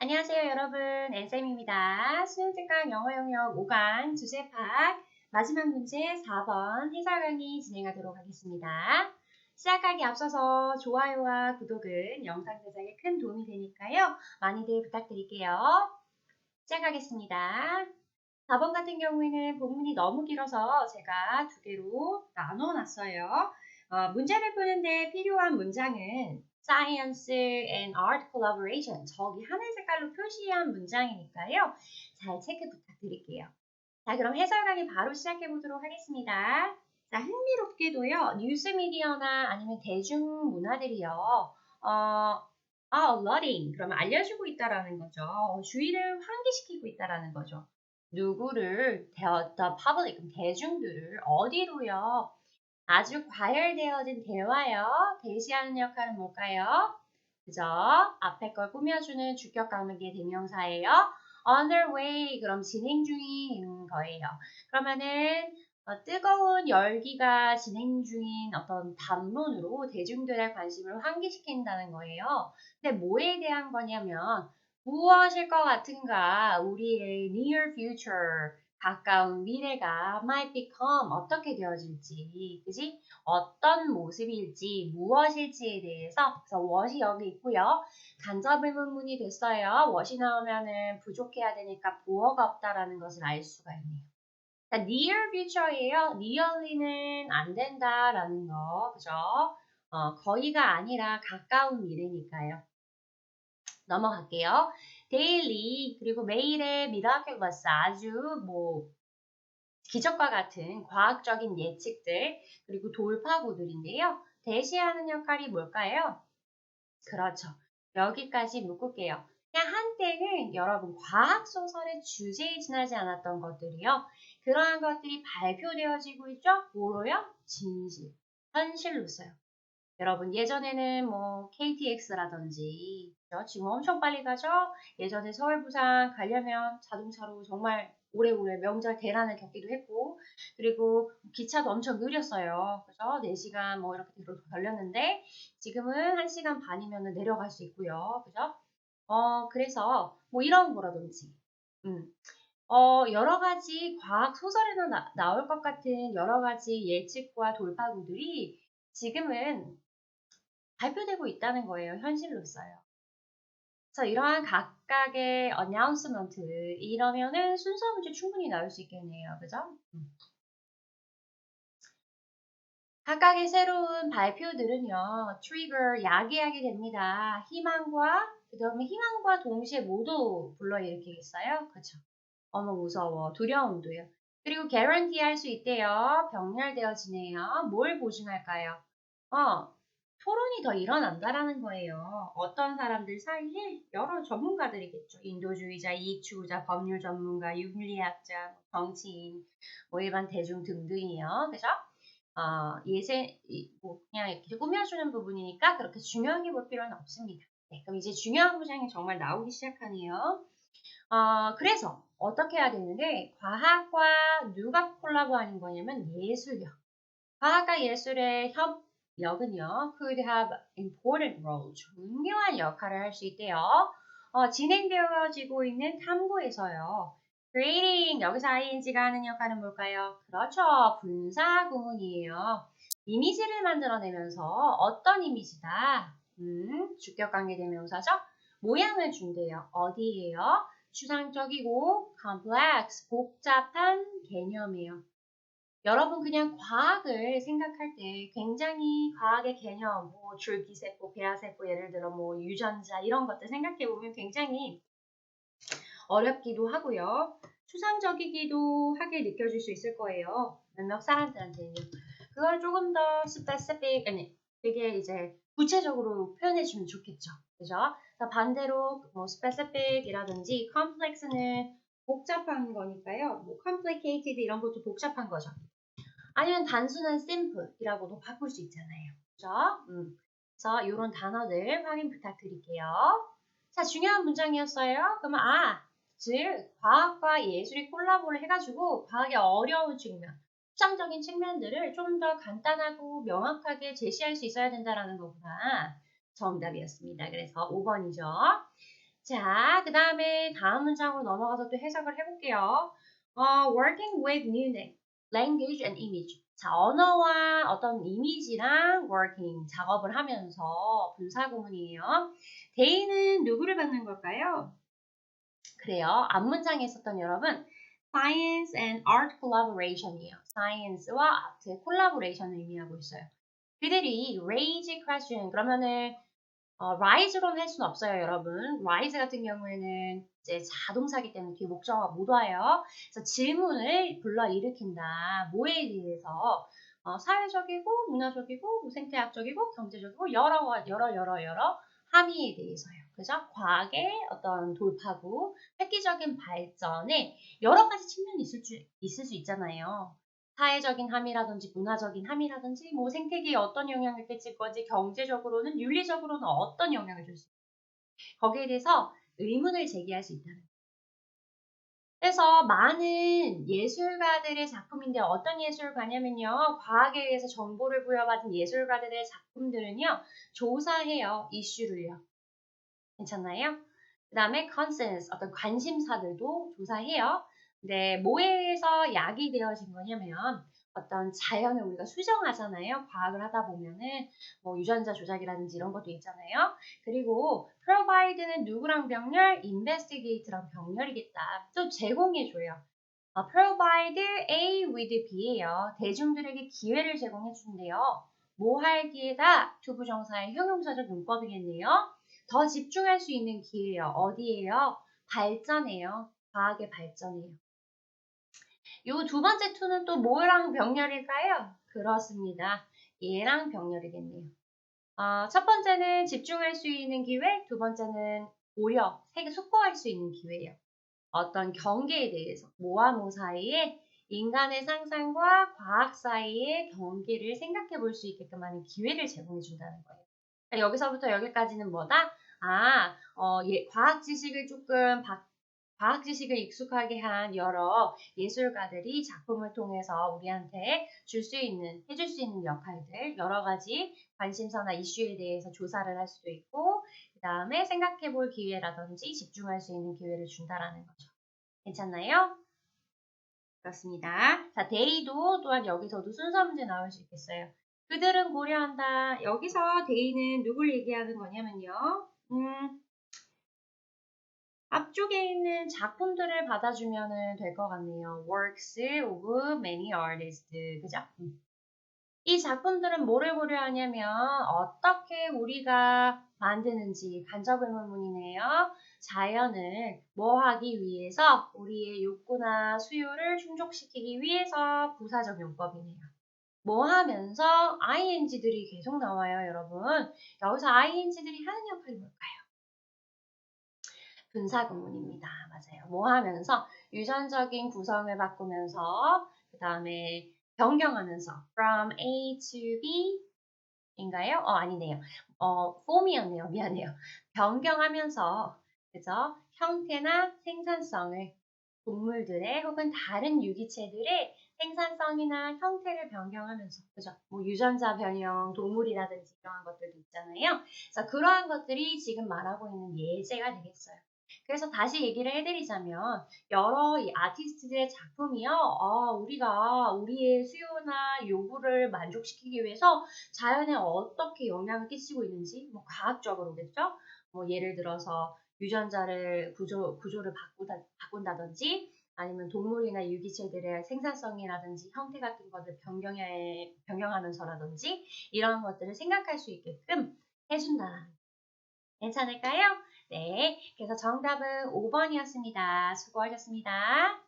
안녕하세요 여러분 앤쌤입니다. 수능특강 영어 영역 5강 주제 파악 마지막 문제 4번 해설 강의 진행하도록 하겠습니다. 시작하기 앞서서 좋아요와 구독은 영상 제작에 큰 도움이 되니까요. 많이들 부탁드릴게요. 시작하겠습니다. 4번 같은 경우에는 본문이 너무 길어서 제가 두 개로 나눠 놨어요. 어, 문제를 푸는데 필요한 문장은 science and art collaboration 저기 하늘 색깔로 표시한 문장이니까요. 잘 체크 부탁드릴게요. 자 그럼 해설 강의 바로 시작해 보도록 하겠습니다. 자 흥미롭게도요 뉴스 미디어나 아니면 대중 문화들이요 어, 아, alerting 그러면 알려주고 있다라는 거죠. 주의를 환기시키고 있다라는 거죠. 누구를 the, the public 대중들을 어디로요? 아주 과열되어진 대화요. 대시하는 역할은 뭘까요? 그죠? 앞에 걸 꾸며주는 주격 강력의 대명사예요. underway 그럼 진행 중인 거예요. 그러면은 어, 뜨거운 열기가 진행 중인 어떤 담론으로 대중들의 관심을 환기시킨다는 거예요. 근데 뭐에 대한 거냐면 무엇일 것 같은가 우리의 near future 가까운 미래가 might become 어떻게 되어질지, 그지? 어떤 모습일지, 무엇일지에 대해서 그래서 what이 여기 있고요. 간접 의문문이 됐어요. what이 나오면은 부족해야 되니까 부어가 없다라는 것을 알 수가 있네요. 자, near future예요. nearly는 안 된다라는 거, 그죠? 어, 거의가 아니라 가까운 미래니까요. 넘어갈게요. 데일리 그리고 매일의 미라클러스 아주 뭐 기적과 같은 과학적인 예측들 그리고 돌파구들인데요. 대시하는 역할이 뭘까요? 그렇죠. 여기까지 묶을게요. 그냥 한때는 여러분 과학 소설의 주제에 지나지 않았던 것들이요. 그러한 것들이 발표되어지고 있죠. 뭐로요? 진실, 현실로서요. 여러분 예전에는 뭐 KTX라든지? 지금 엄청 빨리 가죠. 예전에 서울 부산 가려면 자동차로 정말 오래오래 명절 대란을 겪기도 했고 그리고 기차도 엄청 느렸어요. 그죠? 4시간 뭐 이렇게 걸렸는데 지금은 1시간 반이면 내려갈 수 있고요. 그죠? 어 그래서 뭐 이런 거라든지 음. 어, 여러 가지 과학 소설에나 나, 나올 것 같은 여러 가지 예측과 돌파구들이 지금은 발표되고 있다는 거예요. 현실로서요. 그래서 이러한 각각의 어나운스먼트 이러면은 순서 문제 충분히 나올 수 있겠네요. 그죠? 음. 각각의 새로운 발표들은요, 트리거 야기하게 됩니다. 희망과, 그 다음에 희망과 동시에 모두 불러일으키겠어요? 그쵸? 어머, 무서워. 두려움도요. 그리고 개런티 할수 있대요. 병렬되어지네요. 뭘 보증할까요? 어, 토론이 더 일어난다라는 거예요. 어떤 사람들 사이에 여러 전문가들이겠죠. 인도주의자, 이익추구자, 법률 전문가, 윤리학자, 뭐 정치인, 뭐 일반 대중 등등이요. 그죠? 어, 예세, 뭐 그냥 이렇게 꾸며주는 부분이니까 그렇게 중요하게 볼 필요는 없습니다. 네, 그럼 이제 중요한 부장이 정말 나오기 시작하네요. 어, 그래서 어떻게 해야 되는데 과학과 누가 콜라보하는 거냐면 예술력. 과학과 예술의 협 역은요, could have important role, 중요한 역할을 할 수 있대요. 어, 진행되어지고 있는 탐구에서요. creating, 여기서 ing가 하는 역할은 뭘까요? 그렇죠. 분사 구문이에요. 이미지를 만들어내면서 어떤 이미지다? 음, 주격 관계 대명사죠? 모양을 준대요. 어디에요? 추상적이고 complex, 복잡한 개념이에요. 여러분 그냥 과학을 생각할 때 굉장히 과학의 개념, 뭐 줄기세포, 배아세포 예를 들어 뭐 유전자 이런 것들 생각해 보면 굉장히 어렵기도 하고요. 추상적이기도 하게 느껴질 수 있을 거예요. 몇몇 사람들한테는요. 그걸 조금 더 스페시픽, 아니 되게 이제 구체적으로 표현해 주면 좋겠죠. 그죠? 반대로 뭐 스페시픽이라든지 컴플렉스는 복잡한 거니까요. 뭐 complicated 이런 것도 복잡한 거죠. 아니면 단순한 simple이라고도 바꿀 수 있잖아요. 그죠? 음. 그래서 이런 단어들 확인 부탁드릴게요. 자, 중요한 문장이었어요. 그러면 아, 즉 과학과 예술이 콜라보를 해가지고 과학의 어려운 측면, 추상적인 측면들을 좀 더 간단하고 명확하게 제시할 수 있어야 된다는 거구나. 정답이었습니다. 그래서 5번이죠. 자, 그 다음에 다음 문장으로 넘어가서 또 해석을 해볼게요. 어, working with new language and image. 자, 언어와 어떤 이미지랑 working, 작업을 하면서 분사구문이에요. 데이는 누구를 받는 걸까요? 그래요. 앞 문장에 있었던 여러분, science and art collaboration이에요. science와 art의 콜라보레이션을 의미하고 있어요. 그들이 raise question, 그러면은 어, rise로는 할 수는 없어요, 여러분. rise 같은 경우에는 이제 자동사기 때문에 뒤에 목적어가 못 와요. 그래서 질문을 불러일으킨다. 뭐에 대해서 어, 사회적이고 문화적이고 뭐 생태학적이고 경제적이고 여러 여러 여러 여러 함의에 대해서요. 그죠? 과학의 어떤 돌파구, 획기적인 발전에 여러 가지 측면이 있을, 수, 있을 수 있잖아요. 사회적인 함이라든지 문화적인 함이라든지 뭐 생태계에 어떤 영향을 끼칠 건지 경제적으로는 윤리적으로는 어떤 영향을 줄 수 있는지 거기에 대해서 의문을 제기할 수 있다는 거예요. 그래서 많은 예술가들의 작품인데 어떤 예술가냐면요. 과학에 의해서 정보를 부여받은 예술가들의 작품들은요. 조사해요. 이슈를요. 괜찮나요? 그 다음에 consensus, 어떤 관심사들도 조사해요. 네, 뭐에서 약이 되어진 거냐면 어떤 자연을 우리가 수정하잖아요. 과학을 하다 보면은 뭐 유전자 조작이라든지 이런 것도 있잖아요. 그리고 provide는 누구랑 병렬, investigate랑 병렬이겠다. 또 제공해줘요. 어, provide A with B예요. 대중들에게 기회를 제공해 준대요. 뭐 할 기회다? 투부정사의 형용사적 용법이겠네요. 더 집중할 수 있는 기회예요. 어디예요? 발전이에요. 과학의 발전이에요. 요 두 번째 투는 또 뭐랑 병렬일까요? 그렇습니다. 얘랑 병렬이겠네요. 어, 첫 번째는 집중할 수 있는 기회, 두 번째는 오려, 세계 속보할 수 있는 기회예요. 어떤 경계에 대해서 모아모 사이에 인간의 상상과 과학 사이의 경계를 생각해 볼 수 있게끔 하는 기회를 제공해 준다는 거예요. 그러니까 여기서부터 여기까지는 뭐다? 아, 어, 예, 과학 지식을 조금 바, 과학 지식을 익숙하게 한 여러 예술가들이 작품을 통해서 우리한테 줄 수 있는, 해줄 수 있는 역할들, 여러 가지 관심사나 이슈에 대해서 조사를 할 수도 있고, 그 다음에 생각해 볼 기회라든지 집중할 수 있는 기회를 준다라는 거죠. 괜찮나요? 그렇습니다. 자, 데이도 또한 여기서도 순서 문제 나올 수 있겠어요. 그들은 고려한다. 여기서 데이는 누굴 얘기하는 거냐면요. 음, 앞쪽에 있는 작품들을 받아주면 될 것 같네요. Works of many artists. 그죠? 음. 이 작품들은 뭐를 고려하냐면 어떻게 우리가 만드는지 간접 의문문이네요. 자연을 뭐 하기 위해서 우리의 욕구나 수요를 충족시키기 위해서 부사적 용법이네요. 뭐 하면서 ing들이 계속 나와요, 여러분. 여기서 ing들이 하는 역할이 뭘까요? 분사 구문입니다. 맞아요. 뭐 하면서 유전적인 구성을 바꾸면서 그 다음에 변경하면서 from A to B 인가요? 어 아니네요. 어 form이었네요. 미안해요. 변경하면서 그죠? 형태나 생산성을 동물들의 혹은 다른 유기체들의 생산성이나 형태를 변경하면서 그죠? 뭐 유전자 변형, 동물이라든지 이러한 것들도 있잖아요. 그래서 그러한 것들이 지금 말하고 있는 예제가 되겠어요. 그래서 다시 얘기를 해드리자면 여러 이 아티스트들의 작품이요. 아, 우리가 우리의 수요나 요구를 만족시키기 위해서 자연에 어떻게 영향을 끼치고 있는지 뭐 과학적으로겠죠. 뭐 예를 들어서 유전자를 구조 구조를 바꾸다 바꾼다든지 아니면 동물이나 유기체들의 생산성이라든지 형태 같은 것을 변경해 변경하면서라든지 이런 것들을 생각할 수 있게끔 해준다. 괜찮을까요? 네, 그래서 정답은 5번이었습니다. 수고하셨습니다.